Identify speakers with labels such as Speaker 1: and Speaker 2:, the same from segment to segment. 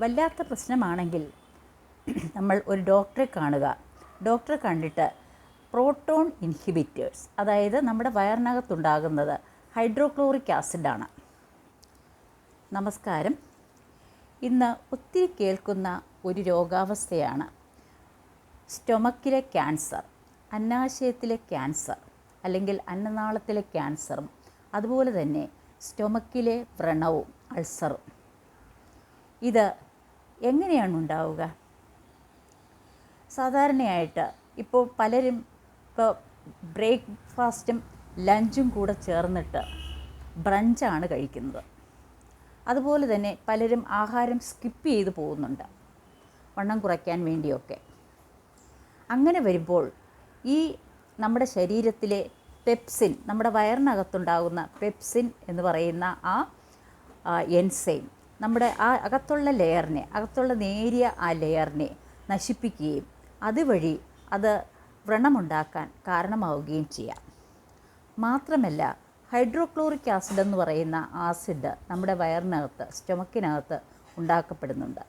Speaker 1: വല്ലാത്ത പ്രശ്നമാണെങ്കിൽ നമ്മൾ ഒരു ഡോക്ടറെ കാണുക. ഡോക്ടറെ കണ്ടിട്ട് പ്രോട്ടോൺ ഇൻഹിബിറ്റേഴ്സ് അതായത് നമ്മുടെ വയറിനകത്തുണ്ടാകുന്നത് ഹൈഡ്രോക്ലോറിക് ആസിഡാണ്. നമസ്കാരം. ഇന്ന് ഒത്തിരി കേൾക്കുന്ന ഒരു രോഗാവസ്ഥയാണ് സ്റ്റൊമക്കിലെ ക്യാൻസർ അന്നാശയത്തിലെ ക്യാൻസർ അല്ലെങ്കിൽ അന്നനാളത്തിലെ ക്യാൻസറും അതുപോലെ തന്നെ സ്റ്റൊമക്കിലെ വ്രണവും അൾസറും. ഇത് എങ്ങനെയാണ് ഉണ്ടാവുക സാധാരണയായിട്ട് ഇപ്പോൾ പലരും ഇപ്പോൾ ബ്രേക്ക്ഫാസ്റ്റും ലഞ്ചും കൂടെ ചേർന്നിട്ട് ബ്രഞ്ചാണ് കഴിക്കുന്നത്. അതുപോലെ തന്നെ പലരും ആഹാരം സ്കിപ്പ് ചെയ്ത് പോകുന്നുണ്ട്. വണ്ണം കുറയ്ക്കാൻ വേണ്ടിയൊക്കെ. അങ്ങനെ വരുമ്പോൾ ഈ നമ്മുടെ ശരീരത്തിലെ പെപ്സിൻ നമ്മുടെ വയറിനകത്തുണ്ടാകുന്ന പെപ്സിൻ എന്ന് പറയുന്ന ആ എൻസൈം നമ്മുടെ ആ അകത്തുള്ള ലെയറിനെ അകത്തുള്ള നേരിയ ആ ലെയറിനെ നശിപ്പിക്കുകയും അതുവഴി അത് വ്രണമുണ്ടാക്കാൻ കാരണമാവുകയും ചെയ്യാം. മാത്രമല്ല ഹൈഡ്രോക്ലോറിക് ആസിഡ് എന്ന് പറയുന്ന ആസിഡ് നമ്മുടെ വയറിനകത്ത് സ്റ്റൊമക്കിനകത്ത് ഉണ്ടാക്കപ്പെടുന്നുണ്ട്.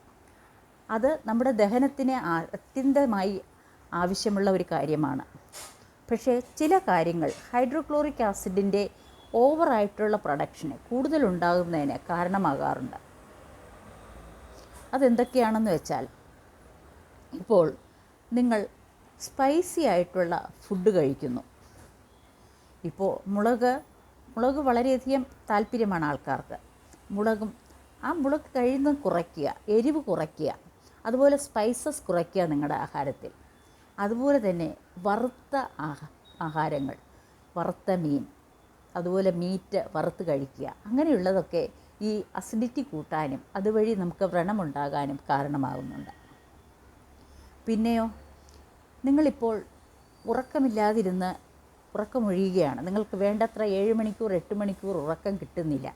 Speaker 1: അത് നമ്മുടെ ദഹനത്തിന് അത്യന്തമായി ആവശ്യമുള്ള ഒരു കാര്യമാണ്. പക്ഷേ ചില കാര്യങ്ങൾ ഹൈഡ്രോക്ലോറിക് ആസിഡിന്റെ ഓവറായിട്ടുള്ള പ്രൊഡക്ഷന് കൂടുതലുണ്ടാകുന്നതിന് കാരണമാകാറുണ്ട്. അതെന്തൊക്കെയാണെന്ന് വെച്ചാൽ ഇപ്പോൾ നിങ്ങൾ സ്പൈസി ആയിട്ടുള്ള ഫുഡ് കഴിക്കുന്നു. ഇപ്പോൾ മുളക് മുളക് വളരെയധികം താല്പര്യമാണ് ആൾക്കാർക്ക്. മുളകും ആ മുളക് കഴിയുന്നതും കുറയ്ക്കുക എരിവ് കുറയ്ക്കുക അതുപോലെ സ്പൈസസ് കുറയ്ക്കുക നിങ്ങളുടെ ആഹാരത്തിൽ. അതുപോലെ തന്നെ വറുത്ത ആഹാരങ്ങൾ വറുത്ത മീൻ അതുപോലെ മീറ്റ് വറുത്ത് കഴിക്കുക അങ്ങനെയുള്ളതൊക്കെ ഈ അസിഡിറ്റി കൂട്ടാനും അതുവഴി നമുക്ക് വ്രണമുണ്ടാകാനും കാരണമാകുന്നുണ്ട്. പിന്നെയോ നിങ്ങളിപ്പോൾ ഉറക്കമില്ലാതിരുന്ന് ഉറക്കമൊഴിയുകയാണ്. നിങ്ങൾക്ക് വേണ്ടത്ര ഏഴ് മണിക്കൂർ എട്ട് മണിക്കൂർ ഉറക്കം കിട്ടുന്നില്ല.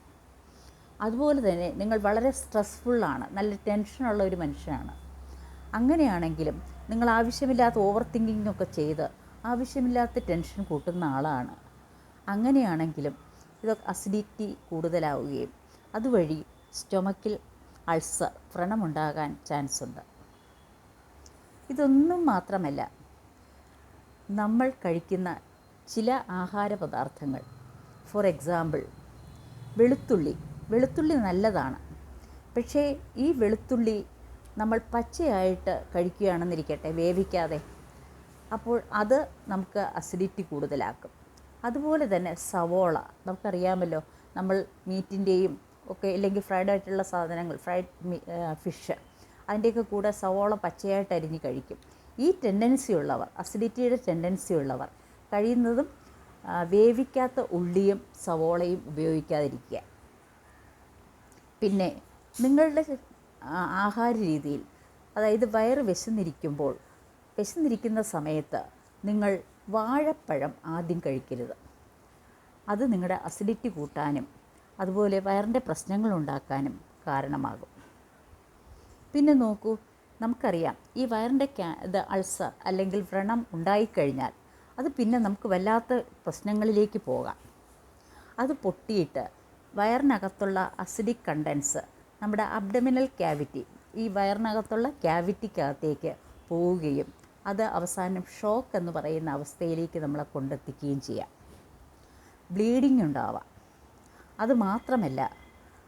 Speaker 1: അതുപോലെ തന്നെ നിങ്ങൾ വളരെ സ്ട്രെസ്ഫുള്ളാണ് നല്ല ടെൻഷനുള്ള ഒരു മനുഷ്യനാണ്. അങ്ങനെയാണെങ്കിലും നിങ്ങൾ ആവശ്യമില്ലാത്ത ഓവർ തിങ്കിങ് ഒക്കെ ചെയ്ത് ആവശ്യമില്ലാത്ത ടെൻഷൻ കൂട്ടുന്ന ആളാണ്. അങ്ങനെയാണെങ്കിലും ഇതൊക്കെ അസിഡിറ്റി കൂടുതലാവുകയും അതുവഴി സ്റ്റൊമക്കിൽ അൾസർ വ്രണമുണ്ടാകാൻ ചാൻസ് ഉണ്ട് ഇതൊന്നും മാത്രമല്ല നമ്മൾ കഴിക്കുന്ന ചില ആഹാര പദാർത്ഥങ്ങൾ ഫോർ എക്സാമ്പിൾ വെളുത്തുള്ളി. വെളുത്തുള്ളി നല്ലതാണ്. പക്ഷേ ഈ വെളുത്തുള്ളി നമ്മൾ പച്ചയായിട്ട് കഴിക്കുകയാണെന്നിരിക്കട്ടെ വേവിക്കാതെ അപ്പോൾ അത് നമുക്ക് അസിഡിറ്റി കൂടുതലാക്കും. അതുപോലെ തന്നെ സവോള നമുക്കറിയാമല്ലോ നമ്മൾ മീറ്റിന്റെയും ഒക്കെ ഇല്ലെങ്കിൽ ഫ്രൈഡ് ആയിട്ടുള്ള സാധനങ്ങൾ ഫ്രൈഡ് ഫിഷ് അതിന്റെയൊക്കെ കൂടെ സവോള പച്ചയായിട്ട് അരിഞ്ഞ് കഴിക്കും. ഈ ടെൻഡൻസി ഉള്ളവർ അസിഡിറ്റിയുടെ ടെൻഡൻസി ഉള്ളവർ കഴിയുന്നതും വേവിക്കാത്ത ഉള്ളിയും സവോളയും ഉപയോഗിക്കാതിരിക്കുക. പിന്നെ നിങ്ങളുടെ ആഹാര രീതിയിൽ അതായത് വയറ് വിശന്നിരിക്കുമ്പോൾ വിശന്നിരിക്കുന്ന സമയത്ത് നിങ്ങൾ വാഴപ്പഴം ആദ്യം കഴിക്കരുത്. അത് നിങ്ങളുടെ അസിഡിറ്റി കൂട്ടാനും അതുപോലെ വയറിന്റെ പ്രശ്നങ്ങൾ ഉണ്ടാക്കാനും കാരണമാകും. പിന്നെ നോക്കൂ നമുക്കറിയാം ഈ വയറിന്റെ ക്യാ ഇത് അൾസർ അല്ലെങ്കിൽ വ്രണം ഉണ്ടായിക്കഴിഞ്ഞാൽ അത് പിന്നെ നമുക്ക് വല്ലാത്ത പ്രശ്നങ്ങളിലേക്ക് പോകാം. അത് പൊട്ടിയിട്ട് വയറിനകത്തുള്ള അസിഡിക് കണ്ടൻസ് നമ്മുടെ അബ്ഡമിനൽ ക്യാവിറ്റി ഈ വയറിനകത്തുള്ള ക്യാവിറ്റിക്കകത്തേക്ക് പോവുകയും അത് അവസാനം ഷോക്ക് എന്ന് പറയുന്ന അവസ്ഥയിലേക്ക് നമ്മളെ കൊണ്ടെത്തിക്കുകയും ചെയ്യാം. ബ്ലീഡിംഗ് ഉണ്ടാവാം. അത് മാത്രമല്ല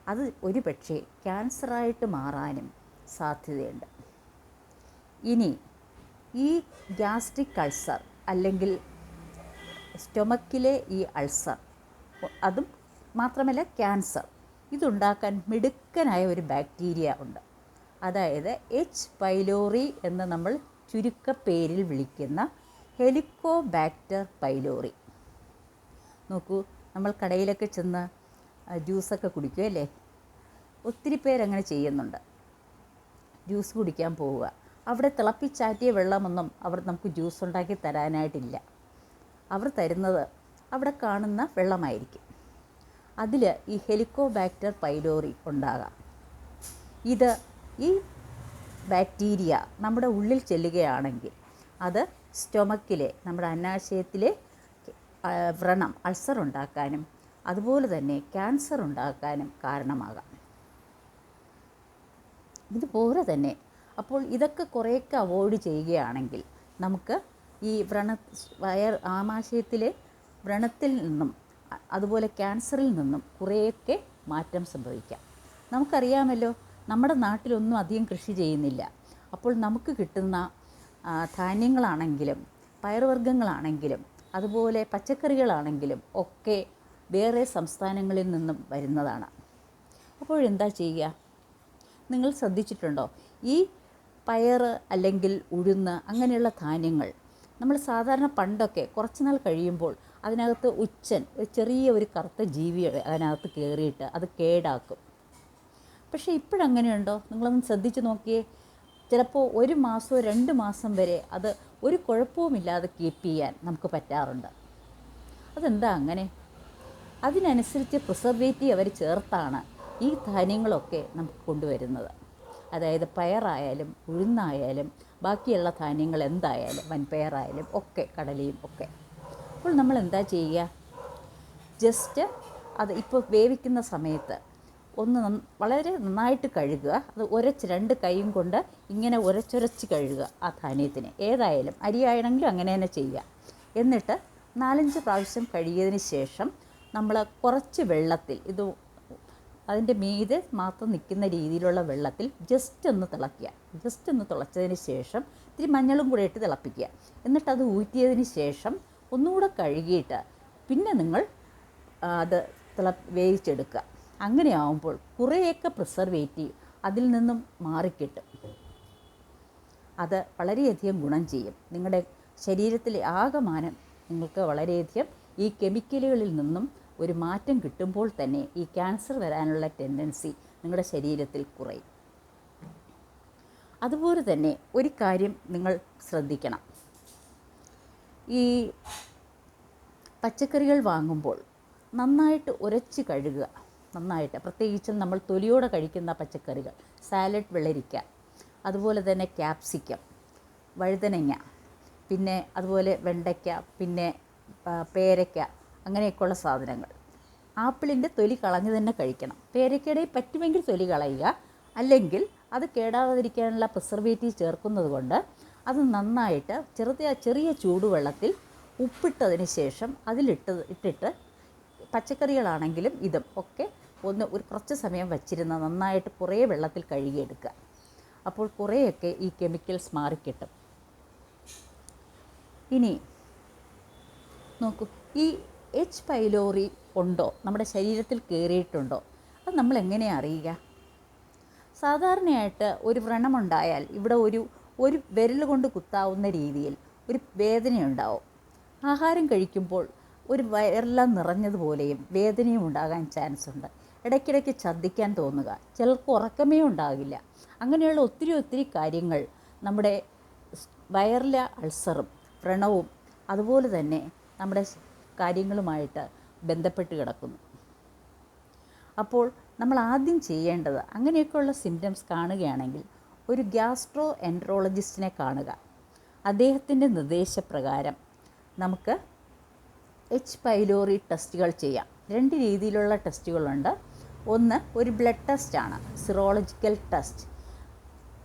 Speaker 1: അത് ഒരു പക്ഷേ ക്യാൻസറായിട്ട് മാറാനും സാധ്യതയുണ്ട്. ഇനി ഈ ഗ്യാസ്ട്രിക് അൾസർ അല്ലെങ്കിൽ സ്റ്റൊമക്കിലെ ഈ അൾസർ അതും മാത്രമല്ല ക്യാൻസർ ഇതുണ്ടാക്കാൻ മിടുക്കനായ ഒരു ബാക്ടീരിയ ഉണ്ട്. അതായത് എച്ച് പൈലോറി എന്ന് നമ്മൾ ചുരുക്കപ്പേരിൽ വിളിക്കുന്ന ഹെലിക്കോബാക്ടർ പൈലോറി. നോക്കൂ നമ്മൾ കടയിലൊക്കെ ചെന്ന് ജ്യൂസൊക്കെ കുടിക്കും അല്ലേ? ഒത്തിരി പേരങ്ങനെ ചെയ്യുന്നുണ്ട്. ജ്യൂസ് കുടിക്കാൻ പോവുക. അവിടെ തിളപ്പിച്ചാറ്റിയ വെള്ളമൊന്നും അവർ നമുക്ക് ജ്യൂസ് ഉണ്ടാക്കി തരാനായിട്ടില്ല. അവർ തരുന്നത് അവിടെ കാണുന്ന വെള്ളമായിരിക്കും. അതിൽ ഈ ഹെലിക്കോബാക്ടർ പൈലോറി ഉണ്ടാകാം. ഇത് ഈ ബാക്ടീരിയ നമ്മുടെ ഉള്ളിൽ ചെല്ലുകയാണെങ്കിൽ അത് സ്റ്റൊമക്കിലെ നമ്മുടെ അന്നാശയത്തിലെ വ്രണം അൾസർ ഉണ്ടാക്കാനും അതുപോലെ തന്നെ ക്യാൻസർ ഉണ്ടാക്കാനും കാരണമാകാം. ഇതുപോലെ തന്നെ അപ്പോൾ ഇതൊക്കെ കുറേയൊക്കെ അവോയ്ഡ് ചെയ്യുകയാണെങ്കിൽ നമുക്ക് ഈ വ്രണ വയർ ആമാശയത്തിലെ വ്രണത്തിൽ നിന്നും അതുപോലെ ക്യാൻസറിൽ നിന്നും കുറേയൊക്കെ മാറ്റം സംഭവിക്കാം. നമുക്കറിയാമല്ലോ നമ്മുടെ നാട്ടിലൊന്നും അധികം കൃഷി ചെയ്യുന്നില്ല. അപ്പോൾ നമുക്ക് കിട്ടുന്ന ധാന്യങ്ങളാണെങ്കിലും പയറുവർഗങ്ങളാണെങ്കിലും അതുപോലെ പച്ചക്കറികളാണെങ്കിലും ഒക്കെ വേറെ സംസ്ഥാനങ്ങളിൽ നിന്നും വരുന്നതാണ്. അപ്പോഴെന്താ ചെയ്യുക? നിങ്ങൾ ശ്രദ്ധിച്ചിട്ടുണ്ടോ? ഈ പയർ അല്ലെങ്കിൽ ഉഴുന്ന് അങ്ങനെയുള്ള ധാന്യങ്ങൾ നമ്മൾ സാധാരണ പണ്ടൊക്കെ കുറച്ച് നാൾ കഴിയുമ്പോൾ അതിനകത്ത് ഉച്ചൻ ഒരു ചെറിയ ഒരു കറുത്ത ജീവി അതിനകത്ത് കയറിയിട്ട് അത് കേടാക്കും. പക്ഷേ ഇപ്പോഴങ്ങനെയുണ്ടോ? നിങ്ങളൊന്ന് ശ്രദ്ധിച്ച് നോക്കിയേ. ചിലപ്പോൾ ഒരു മാസമോ രണ്ട് മാസം വരെ അത് ഒരു കുഴപ്പവുമില്ലാതെ കീപ്പ് ചെയ്യാൻ നമുക്ക് പറ്റാറുണ്ട്. അതെന്താ അങ്ങനെ? അതിനനുസരിച്ച് പ്രിസർവേറ്റീവ് അവർ ചേർത്താണ് ഈ ധാന്യങ്ങളൊക്കെ നമുക്ക് കൊണ്ടുവരുന്നത്. അതായത് പയറായാലും ഉഴുന്നായാലും ബാക്കിയുള്ള ധാന്യങ്ങൾ എന്തായാലും വൻപയറായാലും ഒക്കെ കടലയും ഒക്കെ. അപ്പോൾ നമ്മൾ എന്താ ചെയ്യുക? ജസ്റ്റ് അത് ഇപ്പോൾ വേവിക്കുന്ന സമയത്ത് ഒന്ന് വളരെ നന്നായിട്ട് കഴുകുക. അത് ഉരച്ച് രണ്ട് കൈയും കൊണ്ട് ഇങ്ങനെ ഉരച്ചുരച്ച് കഴുകുക ആ ധാന്യത്തിന്. ഏതായാലും അരിയാണെങ്കിലും അങ്ങനെ തന്നെ ചെയ്യുക. എന്നിട്ട് നാലഞ്ച് പ്രാവശ്യം കഴുകിയതിന് ശേഷം നമ്മൾ കുറച്ച് വെള്ളത്തിൽ ഇത് അതിന്റെ മീതെ മാത്രം നിൽക്കുന്ന രീതിയിലുള്ള വെള്ളത്തിൽ ജസ്റ്റ് ഒന്ന് തിളയ്ക്കുക. ജസ്റ്റ് ഒന്ന് തിളച്ചതിന് ശേഷം ഇത്തിരി മഞ്ഞളും കൂടെ ഇട്ട് തിളപ്പിക്കുക. എന്നിട്ട് അത് ഊറ്റിയതിന് ശേഷം ഒന്നുകൂടെ കഴുകിയിട്ട് പിന്നെ നിങ്ങൾ അത് തിള വേവിച്ചെടുക്കുക. അങ്ങനെയാവുമ്പോൾ കുറേയൊക്കെ പ്രിസർവേറ്റീവ് അതിൽ നിന്നും മാറിക്കിട്ടും. അത് വളരെയധികം ഗുണം ചെയ്യും. നിങ്ങളുടെ ശരീരത്തിലെ ആകമാനം നിങ്ങൾക്ക് വളരെയധികം ഈ കെമിക്കലുകളിൽ നിന്നും ഒരു മാറ്റം കിട്ടുമ്പോൾ തന്നെ ഈ ക്യാൻസർ വരാനുള്ള ടെൻഡൻസി നിങ്ങളുടെ ശരീരത്തിൽ കുറയും. അതുപോലെ തന്നെ ഒരു കാര്യം നിങ്ങൾ ശ്രദ്ധിക്കണം. ഈ പച്ചക്കറികൾ വാങ്ങുമ്പോൾ നന്നായിട്ട് ഉരച്ച് കഴുകുക. നന്നായിട്ട് പ്രത്യേകിച്ചും നമ്മൾ തൊലിയോടെ കഴിക്കുന്ന പച്ചക്കറികൾ സാലഡ് വെള്ളരിക്ക അതുപോലെ തന്നെ ക്യാപ്സിക്കം വഴുതനങ്ങ പിന്നെ അതുപോലെ വെണ്ടയ്ക്ക പിന്നെ പേരയ്ക്ക അങ്ങനെയൊക്കെയുള്ള സാധനങ്ങൾ. ആപ്പിളിന്റെ തൊലി കളഞ്ഞ് തന്നെ കഴിക്കണം. പേരയ്ക്കയുടെ പറ്റുമെങ്കിൽ തൊലി കളയുക. അല്ലെങ്കിൽ അത് കേടാതിരിക്കാനുള്ള പ്രിസർവേറ്റീവ് ചേർക്കുന്നത് കൊണ്ട് അത് നന്നായിട്ട് ചെറുതായ ചെറിയ ചൂടുവെള്ളത്തിൽ ഉപ്പിട്ടതിന് ശേഷം അതിലിട്ട് ഇട്ടിട്ട് പച്ചക്കറികളാണെങ്കിലും ഇതും ഒക്കെ ഒന്ന് ഒരു കുറച്ച് സമയം വച്ചിരുന്ന നന്നായിട്ട് കുറേ വെള്ളത്തിൽ കഴുകിയെടുക്കുക. അപ്പോൾ കുറേയൊക്കെ ഈ കെമിക്കൽസ് മാറിക്കിട്ടും. ഇനി നോക്കൂ. ഈ എച്ച് പൈലോറി ഉണ്ടോ? നമ്മുടെ ശരീരത്തിൽ കയറിയിട്ടുണ്ടോ അത് നമ്മൾ എങ്ങനെയാണ് അറിയുക? സാധാരണയായിട്ട് ഒരു വ്രണമുണ്ടായാൽ ഇവിടെ ഒരു ഒരു വിരൽ കൊണ്ട് കുത്താവുന്ന രീതിയിൽ ഒരു വേദനയുണ്ടാവും. ആഹാരം കഴിക്കുമ്പോൾ ഒരു വയറെല്ലാം നിറഞ്ഞതുപോലെയും വേദനയും ഉണ്ടാകാൻ ചാൻസ് ഉണ്ട് ഇടയ്ക്കിടയ്ക്ക് ഛർദ്ദിക്കാൻ തോന്നുക. ചിലർക്ക് ഉറക്കമേ ഉണ്ടാകില്ല. അങ്ങനെയുള്ള ഒത്തിരി ഒത്തിരി കാര്യങ്ങൾ നമ്മുടെ വയറിലെ അൾസറും വ്രണവും അതുപോലെ തന്നെ നമ്മുടെ കാര്യങ്ങളുമായിട്ട് ബന്ധപ്പെട്ട് കിടക്കുന്നു. അപ്പോൾ നമ്മൾ ആദ്യം ചെയ്യേണ്ടത് അങ്ങനെയൊക്കെയുള്ള സിംറ്റംസ് കാണുകയാണെങ്കിൽ ഒരു ഗ്യാസ്ട്രോ എൻട്രോളജിസ്റ്റിനെ കാണുക. അദ്ദേഹത്തിന്റെ നിർദ്ദേശപ്രകാരം നമുക്ക് എച്ച് പൈലോറി ടെസ്റ്റുകൾ ചെയ്യാം. രണ്ട് രീതിയിലുള്ള ടെസ്റ്റുകളുണ്ട് ഒന്ന് ഒരു ബ്ലഡ് ടെസ്റ്റാണ് serological test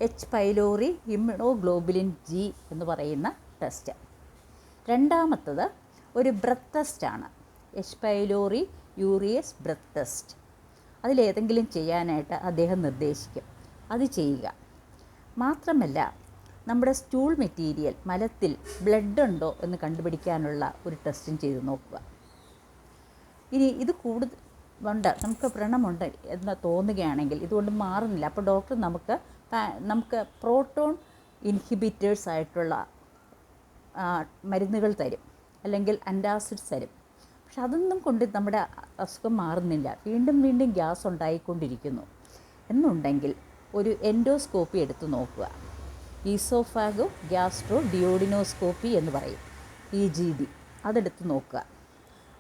Speaker 1: H pylori immunoglobulin G എന്ന് പറയുന്ന ടെസ്റ്റ് രണ്ടാമത്തത് ഒരു ബ്രത്ത് ടെസ്റ്റാണ് H pylori urease breath test അതിലേതെങ്കിലും ചെയ്യാനായിട്ട് അദ്ദേഹം നിർദ്ദേശിക്കും. അത് ചെയ്യുക. മാത്രമല്ല നമ്മുടെ സ്റ്റൂൾ മെറ്റീരിയൽ മലത്തിൽ ബ്ലഡ് ഉണ്ടോ എന്ന് കണ്ടുപിടിക്കാനുള്ള ഒരു ടെസ്റ്റും ചെയ്ത് നോക്കുക. ഇനി ഇത് കൂടുതൽ ഉണ്ട്. നമുക്ക് വ്രണമുണ്ട് എന്ന് തോന്നുകയാണെങ്കിൽ ഇതുകൊണ്ട് മാറുന്നില്ല. അപ്പോൾ ഡോക്ടർ നമുക്ക് നമുക്ക് പ്രോട്ടോൺ ഇൻഹിബിറ്റേഴ്സ് ആയിട്ടുള്ള മരുന്നുകൾ തരും. അല്ലെങ്കിൽ അന്റാസിഡ്സ് തരും പക്ഷെ അതൊന്നും കൊണ്ട് നമ്മുടെ അസുഖം മാറുന്നില്ല. വീണ്ടും വീണ്ടും ഗ്യാസ് ഉണ്ടായിക്കൊണ്ടിരിക്കുന്നു. എന്നുണ്ടെങ്കിൽ ഒരു എൻഡോസ്കോപ്പി എടുത്ത് നോക്കുക. ഈസോഫാഗോ ഗ്യാസ്ട്രോ ഡിയോഡിനോസ്കോപ്പി എന്ന് പറയും. ഇ ജി ഡി അതെടുത്ത് നോക്കുക.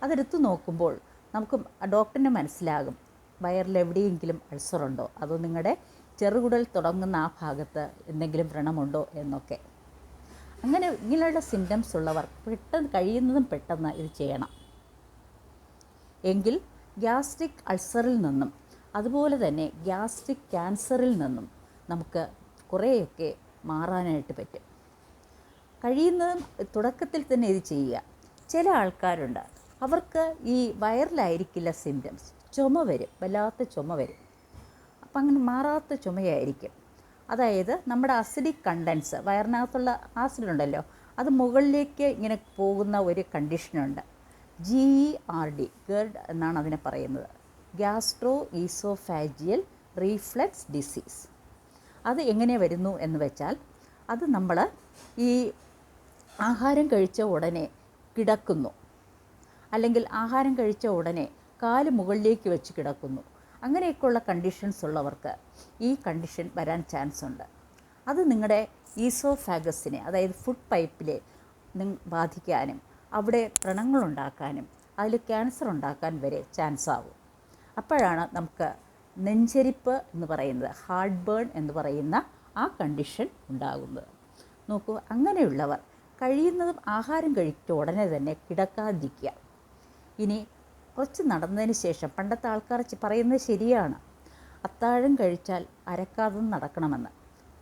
Speaker 1: അതെടുത്ത് നോക്കുമ്പോൾ നമുക്ക് ഡോക്ടറിന് മനസ്സിലാകും. വയറിൽ എവിടെയെങ്കിലും അൾസറുണ്ടോ? അതോ നിങ്ങളുടെ ചെറുകുടൽ തുടങ്ങുന്ന ആ ഭാഗത്ത് എന്തെങ്കിലും വ്രണമുണ്ടോ എന്നൊക്കെ. അങ്ങനെ ഇങ്ങനെയുള്ള സിംറ്റംസ് ഉള്ളവർ പെട്ടെന്ന് കഴിയുന്നതും പെട്ടെന്ന് ഇത് ചെയ്യണം. എങ്കിൽ ഗ്യാസ്ട്രിക് അൾസറിൽ നിന്നും അതുപോലെ തന്നെ ഗ്യാസ്ട്രിക് ക്യാൻസറിൽ നിന്നും നമുക്ക് കുറേയൊക്കെ മാറാനായിട്ട് പറ്റും. കഴിയുന്നതും തുടക്കത്തിൽ തന്നെ ഇത് ചെയ്യുക. ചില ആൾക്കാരുണ്ട് അവർക്ക് ഈ വയറിലായിരിക്കില്ല സിംറ്റംസ് ചുമ വരും വല്ലാത്ത ചുമ വരും. അപ്പം അങ്ങനെ മാറാത്ത ചുമയായിരിക്കും. അതായത് നമ്മുടെ അസിഡിക് കണ്ടൻസ് വയറിനകത്തുള്ള ആസിഡ് ഉണ്ടല്ലോ അത് മുകളിലേക്ക് ഇങ്ങനെ പോകുന്ന ഒരു കണ്ടീഷനുണ്ട് G E R D GERD എന്നാണ് അതിനെ പറയുന്നത്. ഗ്യാസ്ട്രോ ഈസോഫാജിയൽ റീഫ്ലക്സ് ഡിസീസ് അത് എങ്ങനെ വരുന്നു എന്ന് വെച്ചാൽ അത് നമ്മൾ ഈ ആഹാരം കഴിച്ച ഉടനെ കിടക്കുന്നു. അല്ലെങ്കിൽ ആഹാരം കഴിച്ച ഉടനെ കാൽ മുകളിലേക്ക് വെച്ച് കിടക്കുന്നു. അങ്ങനെയൊക്കെയുള്ള കണ്ടീഷൻസ് ഉള്ളവർക്ക് ഈ കണ്ടീഷൻ വരാൻ ചാൻസ് ഉണ്ട്. അത് നിങ്ങളുടെ ഈസോഫാഗസിനെ അതായത് ഫുഡ് പൈപ്പിലെ ബാധിക്കാനും അവിടെ വ്രണങ്ങളുണ്ടാക്കാനും അതിൽ ക്യാൻസർ ഉണ്ടാക്കാൻ വരെ ചാൻസ് ആവും. അപ്പോഴാണ് നമുക്ക് നെഞ്ചരിപ്പ് എന്ന് പറയുന്നത് ഹാർട്ട് ബേൺ എന്ന് പറയുന്ന ആ കണ്ടീഷൻ ഉണ്ടാകുന്നത്. നോക്കൂ അങ്ങനെയുള്ളവർ കഴിയുന്നതും ആഹാരം കഴിച്ച ഉടനെ തന്നെ കിടക്കാതിരിക്കുക. ഇനി കുറച്ച് നടന്നതിന് ശേഷം പണ്ടത്തെ ആൾക്കാർ പറയുന്നത് ശരിയാണ്. അത്താഴം കഴിച്ചാൽ അരക്കാതെ നടക്കണമെന്ന്.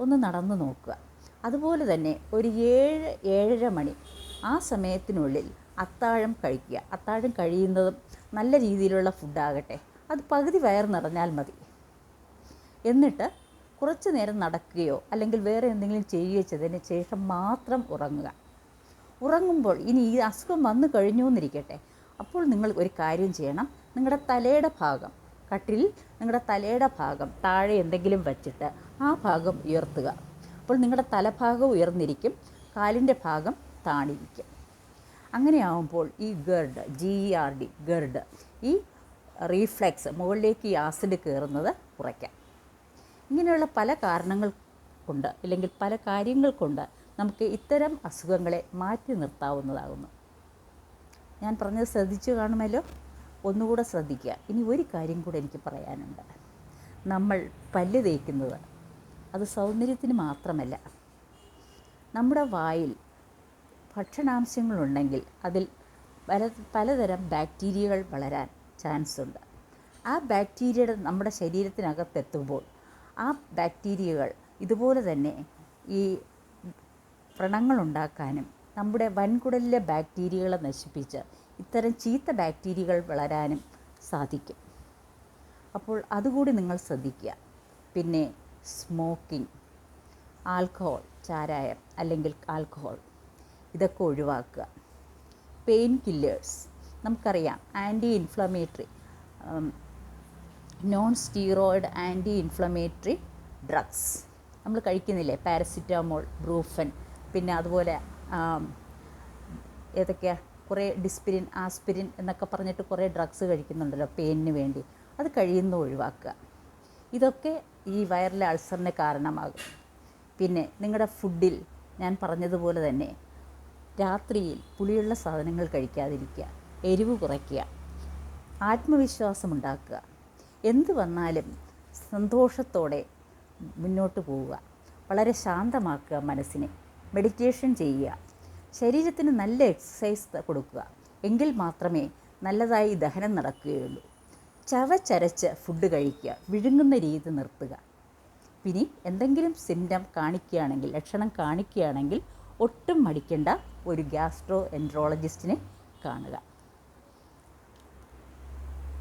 Speaker 1: ഒന്ന് നടന്നു നോക്കുക. അതുപോലെ തന്നെ ഒരു ഏഴ് ഏഴര മണി ആ സമയത്തിനുള്ളിൽ അത്താഴം കഴിക്കുക. അത്താഴം കഴിയുന്നതും നല്ല രീതിയിലുള്ള ഫുഡാകട്ടെ അത് പകുതി വയർ നിറഞ്ഞാൽ മതി. എന്നിട്ട് കുറച്ച് നേരം നടക്കുകയോ അല്ലെങ്കിൽ വേറെ എന്തെങ്കിലും ചെയ്യുകയോ ചെയ്തതിന് ശേഷം മാത്രം ഉറങ്ങുക. ഉറങ്ങുമ്പോൾ ഇനി ഈ അസുഖം വന്നു കഴിഞ്ഞു എന്നിരിക്കട്ടെ അപ്പോൾ നിങ്ങൾ ഒരു കാര്യം ചെയ്യണം. നിങ്ങളുടെ തലയുടെ ഭാഗം കട്ടിൽ നിങ്ങളുടെ തലയുടെ ഭാഗം താഴെ എന്തെങ്കിലും വച്ചിട്ട് ആ ഭാഗം ഉയർത്തുക. അപ്പോൾ നിങ്ങളുടെ തലഭാഗം ഉയർന്നിരിക്കും കാലിന്റെ ഭാഗം താണിരിക്കും അങ്ങനെയാവുമ്പോൾ ഈ GERD G E R D GERD ഈ റീഫ്ലെക്സ് മുകളിലേക്ക് ഈ ആസിഡ് കയറുന്നത് കുറയ്ക്കാം. ഇങ്ങനെയുള്ള പല കാരണങ്ങൾ കൊണ്ട് അല്ലെങ്കിൽ പല കാര്യങ്ങൾ കൊണ്ട് നമുക്ക് ഇത്തരം അസുഖങ്ങളെ മാറ്റി നിർത്താവുന്നതാകുന്നു. ഞാൻ പറഞ്ഞത് ശ്രദ്ധിച്ചു കാണുമല്ലോ? ഒന്നുകൂടെ ശ്രദ്ധിക്കുക. ഇനി ഒരു കാര്യം കൂടെ എനിക്ക് പറയാനുണ്ട്. നമ്മൾ പല്ല് തേക്കുന്നത് അത് സൗന്ദര്യത്തിന് മാത്രമല്ല. നമ്മുടെ വായിൽ ഭക്ഷണാംശങ്ങളുണ്ടെങ്കിൽ അതിൽ പല പലതരം ബാക്ടീരിയകൾ വളരാൻ ചാൻസ് ഉണ്ട് ആ ബാക്ടീരിയയുടെ നമ്മുടെ ശരീരത്തിനകത്തെത്തുമ്പോൾ ആ ബാക്ടീരിയകൾ ഇതുപോലെ തന്നെ ഈ വ്രണങ്ങളുണ്ടാക്കാനും നമ്മുടെ വൻകുടലിലെ ബാക്ടീരിയകളെ നശിപ്പിച്ച് ഇത്തരം ചീത്ത ബാക്ടീരിയകൾ വളരാനും സാധിക്കും. അപ്പോൾ അതുകൂടി നിങ്ങൾ ശ്രദ്ധിക്കുക. പിന്നെ സ്മോക്കിംഗ് ആൽക്കഹോൾ ചാരായം അല്ലെങ്കിൽ ആൽക്കഹോൾ ഇതൊക്കെ ഒഴിവാക്കുക. പെയിൻ കില്ലേഴ്സ് നമുക്കറിയാം anti inflammatory non steroid anti inflammatory drugs നമ്മൾ കഴിക്കുന്നില്ലേ? പാരസിറ്റാമോൾ ബ്രൂഫൻ പിന്നെ അതുപോലെ ആം, ഏതൊക്കെയാ? കുറേ ഡിസ്പിരിൻ ആസ്പിരിൻ എന്നൊക്കെ പറഞ്ഞിട്ട് കുറേ ഡ്രഗ്സ് കഴിക്കുന്നുണ്ടല്ലോ പെയിനിന് വേണ്ടി. അത് കഴിയുന്ന ഒഴിവാക്കുക. ഇതൊക്കെ ഈ വയറിലെ അൾസറിന് കാരണമാകും. പിന്നെ നിങ്ങളുടെ ഫുഡിൽ ഞാൻ പറഞ്ഞതുപോലെ തന്നെ രാത്രിയിൽ പുളിയുള്ള സാധനങ്ങൾ കഴിക്കാതിരിക്കുക എരിവ് കുറയ്ക്കുക ആത്മവിശ്വാസമുണ്ടാക്കുക. എന്ത് വന്നാലും സന്തോഷത്തോടെ മുന്നോട്ട് പോവുക. വളരെ ശാന്തമാക്കുക മനസ്സിനെ. മെഡിറ്റേഷൻ ചെയ്യുക. ശരീരത്തിന് നല്ല എക്സസൈസ് കൊടുക്കുക. എങ്കിൽ മാത്രമേ നല്ലതായി ദഹനം നടക്കുകയുള്ളൂ. ചവച്ചരച്ച് ഫുഡ് കഴിക്കുക. വിഴുങ്ങുന്ന രീതി നിർത്തുക. പിന്നെ എന്തെങ്കിലും സിംറ്റം കാണിക്കുകയാണെങ്കിൽ ലക്ഷണം കാണിക്കുകയാണെങ്കിൽ ഒട്ടും മടിക്കേണ്ട ഒരു ഗ്യാസ്ട്രോ എൻട്രോളജിസ്റ്റിനെ കാണുക.